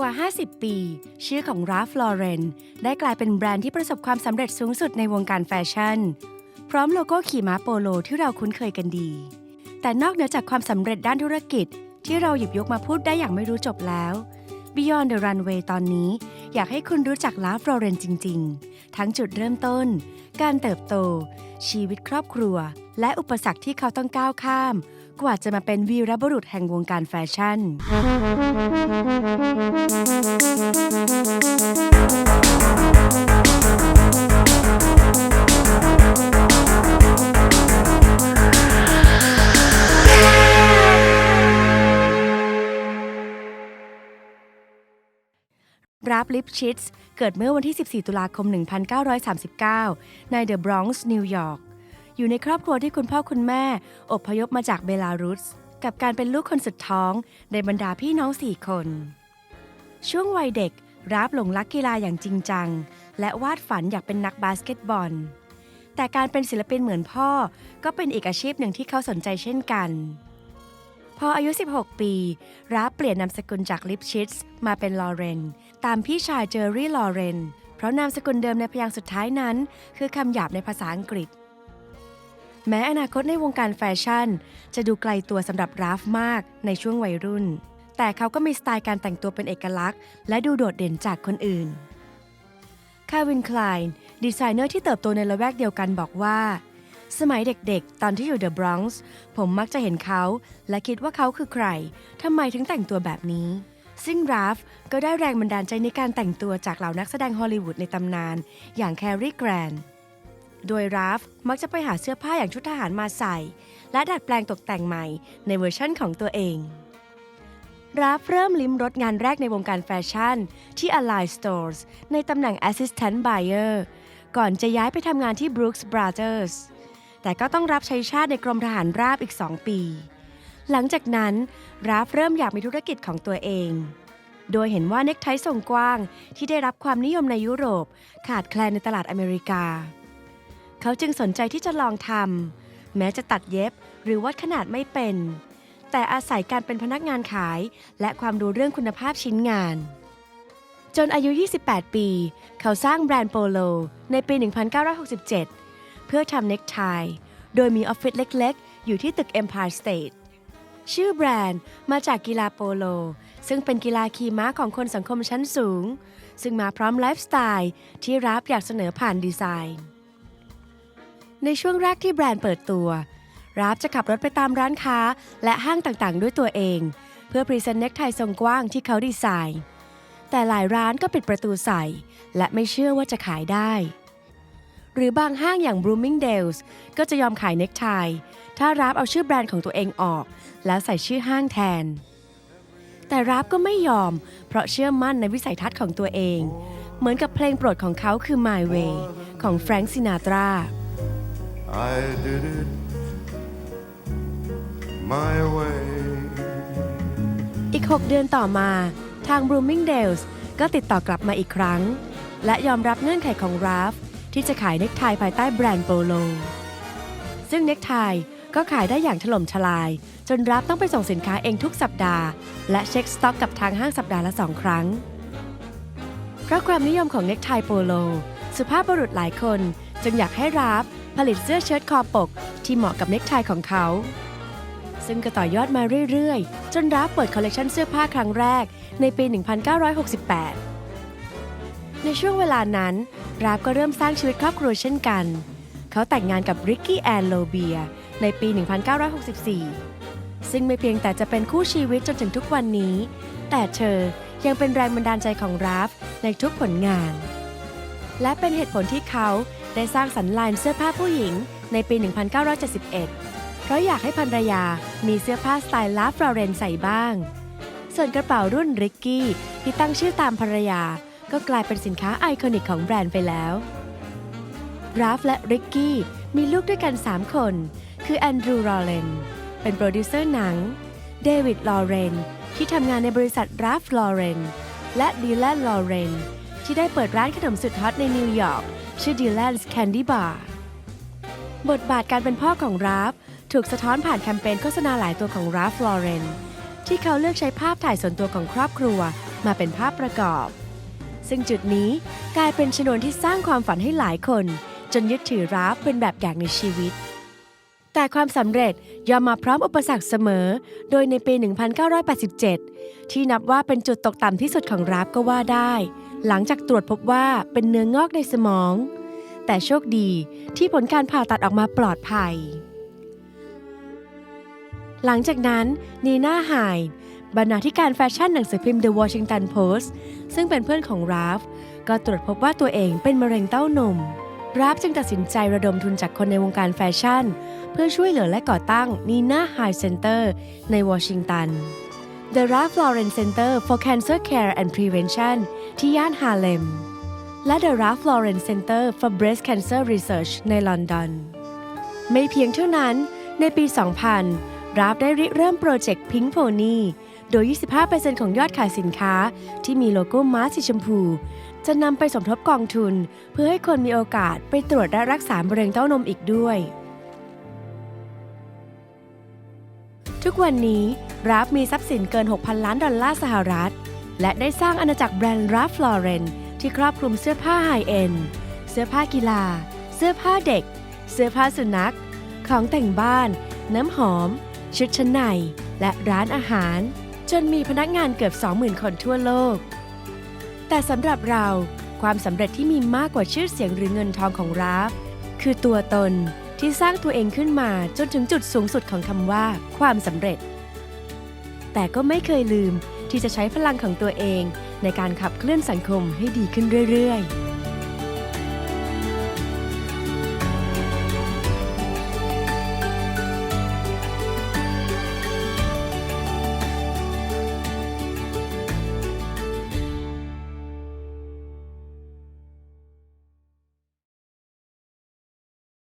กว่า 50 ปี ชื่อของราฟลอเรนได้กลายเป็นแบรนด์ที่ประสบความสำเร็จสูงสุดในวงการแฟชั่น พร้อมโลโก้ขี่ม้าโปโลที่เราคุ้นเคยกันดี แต่นอกเหนือจากความสำเร็จด้านธุรกิจ ที่เราหยิบยกมาพูดได้อย่างไม่รู้จบแล้ว Beyond the Runway ตอนนี้อยากให้คุณรู้จักลาฟลอเรนจริง ๆ ทั้งจุดเริ่มต้น การเติบโต ชีวิตครอบครัว และอุปสรรคที่เขาต้องก้าวข้าม กว่าจะมาเป็นวีรบุรุษแห่งวงการแฟชั่น ราฟลิปชิตส์เกิดเมื่อวันที่ 14 ตุลาคม 1939 ในเดอะบรอนซ์นิวยอร์ก อยู่ในครอบครัวที่คุณพ่อคุณแม่ อพยพมาจากเบลารุส กับการเป็นลูกคนสุดท้องในบรรดาพี่น้องสี่คน ช่วงวัยเด็กราฟหลงรักกีฬาอย่างจริงจัง และวาดฝันอยากเป็นนักบาสเกตบอล แต่การเป็นศิลปินเหมือนพ่อ ก็เป็นอีกอาชีพหนึ่งที่เขาสนใจเช่นกันพออายุ 16 ปีราฟเปลี่ยนนามสกุลจากลิปชิตส์มาเป็นลอเรน ตามพี่ชายเจอรี่ลอเรน เพราะนามสกุลเดิมในพยางค์สุดท้ายนั้น คือคำหยาบในภาษาอังกฤษ แม้อนาคตในวงการแฟชั่น จะดูไกลตัวสำหรับราฟมากในช่วงวัยรุ่น แต่เขาก็มีสไตล์การแต่งตัวเป็นเอกลักษณ์ และดูโดดเด่นจากคนอื่นคาวินคลายน์ดีไซเนอร์ที่เติบโตในละแวกเดียวกันบอกว่า สมัยเด็กๆ ตอนที่อยู่เดอะบรอนซ์ผมมักจะเห็นเขา และคิดว่าเขาคือใครทำไมถึงแต่งตัวแบบนี้ ซึ่งราฟก็ได้แรงบันดาลใจในการแต่งตัวจากเหล่านักแสดงฮอลลีวูดในตำนาน อย่างแคร์รีแกรนด์ โดยราฟมักจะไปหาเสื้อผ้าอย่างชุดทหารมาใส่ และดัดแปลงตกแต่งใหม่ในเวอร์ชั่นของตัวเอง ราฟเริ่มลิ้มรสงานแรกในวงการแฟชั่นที่ Ally Stores ในตำแหน่ง Assistant Buyer ก่อนจะย้ายไปทำงานที่ Brooks Brothers แต่ก็ต้องรับใช้ชาติในกรมทหารราบอีก 2 ปี หลังจากนั้นราฟเริ่มอยากมีธุรกิจของตัวเอง โดยเห็นว่าเน็กไททรงกว้างที่ได้รับความนิยมในยุโรป ขาดแคลนในตลาดอเมริกา เขาจึงสนใจที่จะลองทำแม้จะตัดเย็บหรือวัดขนาดไม่เป็น แต่อาศัยการเป็นพนักงานขาย และความรู้เรื่องคุณภาพชิ้นงาน จนอายุ 28 ปี เขาสร้างแบรนด์โปโล ในปี 1967 เพื่อทำเน็กไทโดยมีออฟฟิศเล็กๆ อยู่ที่ตึก Empire State ชื่อแบรนด์มาจากกีฬาโปโล ซึ่งเป็นกีฬาขี่ม้าของคนสังคมชั้นสูง ซึ่งมาพร้อมไลฟ์สไตล์ที่รับอยากเสนอผ่านดีไซน์ ในช่วงแรกที่แบรนด์เปิดตัว ราฟจะขับรถไปตามร้านค้า และห้างต่างๆ ด้วยตัวเอง เพื่อพรีเซนต์เน็กไททรงกว้างที่เขาดีไซน์ แต่หลายร้านก็ปิดประตูใส่ และไม่เชื่อว่าจะขายได้ หรือบางห้างอย่าง Bloomingdale's ก็จะยอมขายเน็กไทถ้าราฟเอาชื่อแบรนด์ของตัวเองออก แล้วใส่ชื่อห้างแทน แต่ราฟก็ไม่ยอม เพราะเชื่อมั่นในวิสัยทัศน์ของตัวเอง เหมือนกับเพลงโปรดของเขาคือ My Way ของแฟรงค์ซินาตรา I did it my way. อีก 6 เดือนต่อมาทาง Bloomingdale's ก็ติดต่อกลับมาอีกครั้ง และยอมรับเงื่อนไขของราฟที่จะขายเน็กไทภายใต้แบรนด์โปโล ซึ่งเน็กไทก็ขายได้อย่างถล่มทลาย จนรับต้องไปส่งสินค้าเองทุกสัปดาห์ และเช็คสต็อกกับทางห้างสัปดาห์ละสองครั้ง เพราะความนิยมของเน็กไทโปโล สุภาพบุรุษหลายคนจึงอยากให้ราฟ ลิตเสื้อเชิ้ตคอปก ที่เหมาะกับเน็กไทของเขา ซึ่งก็ต่อยอดมาเรื่อย ๆ จนราฟเปิดคอลเลกชันเสื้อผ้าครั้งแรกในปี 1968 ในช่วงเวลานั้น ราฟก็เริ่มสร้างชีวิตครอบครัวเช่นกัน เขาแต่งงานกับริกกี้แอนโลเบียในปี 1964 ซึ่งไม่เพียงแต่จะเป็นคู่ชีวิตจนถึงทุกวันนี้ แต่เธอยังเป็นแรงบันดาลใจของราฟในทุกผลงาน และเป็นเหตุผลที่เขา ได้สร้างสรรค์ลายเสื้อผ้าผู้หญิงในปี 1971 เพราะอยากให้ภรรยามีเสื้อผ้าสไตล์ลาฟลอเรนใส่บ้าง ส่วนกระเป๋ารุ่นริกกี้ที่ตั้งชื่อตามภรรยา ก็กลายเป็นสินค้าไอคอนิกของแบรนด์ไปแล้วราฟและริกกี้มีลูกด้วยกัน 3 คน คือแอนดรูว์ลอเรนเป็นโปรดิวเซอร์หนัง เดวิดลอเรน ที่ทำงานในบริษัทราฟลอเรน และดีแลนลอเรน ที่ได้เปิดร้านขนมสุดฮอตในนิวยอร์ก ชื่อดีแลนส์แคนดี้บาร์บทบาทการเป็นพ่อของราฟถูกสะท้อนผ่านแคมเปญโฆษณาหลายตัวของราฟลอเรนที่เขาเลือกใช้ภาพถ่ายส่วนตัวของครอบครัวมาเป็นภาพประกอบ ซึ่งจุดนี้กลายเป็นชนวนที่สร้างความฝันให้หลายคน จนยึดถือราฟเป็นแบบอย่างในชีวิต แต่ความสำเร็จย่อมมาพร้อมอุปสรรคเสมอ โดยในปี 1987 ที่นับว่าเป็นจุดตกต่ำที่สุดของราฟก็ว่าได้ หลังจากตรวจพบว่าเป็นเนื้องอกในสมอง แต่โชคดีที่ผลการผ่าตัดออกมาปลอดภัย หลังจากนั้นนีน่าไฮน์บรรณาธิการแฟชั่นหนังสือพิมพ์ The Washington Post ซึ่งเป็นเพื่อนของราฟ ก็ตรวจพบว่าตัวเองเป็นมะเร็งเต้านม ราฟจึงตัดสินใจระดมทุนจากคนในวงการแฟชั่น เพื่อช่วยเหลือและก่อตั้งนีน่าไฮเซ็นเตอร์ในวอชิงตัน The Ralph Lauren Center for Cancer Care and Prevention ที่ย่านฮาเลม และ The Ralph Lauren Center for Breast Cancer Research ในลอนดอน ไม่เพียงเท่านั้น ในปี 2000 ราฟได้ริเริ่มโปรเจกต์ Pink Pony โดย 25%ของยอดขายสินค้าที่มีโลโก้ม้าสีชมพู จะนำไปสมทบกองทุน เพื่อให้คนมีโอกาสไปตรวจและรักษามะเร็งเต้านมอีกด้วย ทุกวันนี้ ราฟมีทรัพย์สินเกิน 6,000 ล้านดอลลาร์สหรัฐ และได้สร้างอาณาจักรแบรนด์ราฟลอเรนที่ครอบคลุมเสื้อผ้าไฮเอ็นเสื้อผ้ากีฬา เสื้อผ้าเด็ก เสื้อผ้าสุนัข ของแต่งบ้าน น้ำหอม ชุดชั้นใน และร้านอาหาร จนมีพนักงานเกือบ 20,000 คนทั่วโลก แต่สำหรับเราความสำเร็จที่มีมากกว่าชื่อเสียงหรือเงินทองของราฟ คือตัวตนที่สร้างตัวเองขึ้นมาจนถึงจุดสูงสุดของคำว่า ความสำเร็จ แต่ก็ไม่เคยลืมที่จะใช้พลังของตัวเอง ในการขับเคลื่อนสังคมให้ดีขึ้นเรื่อย ๆ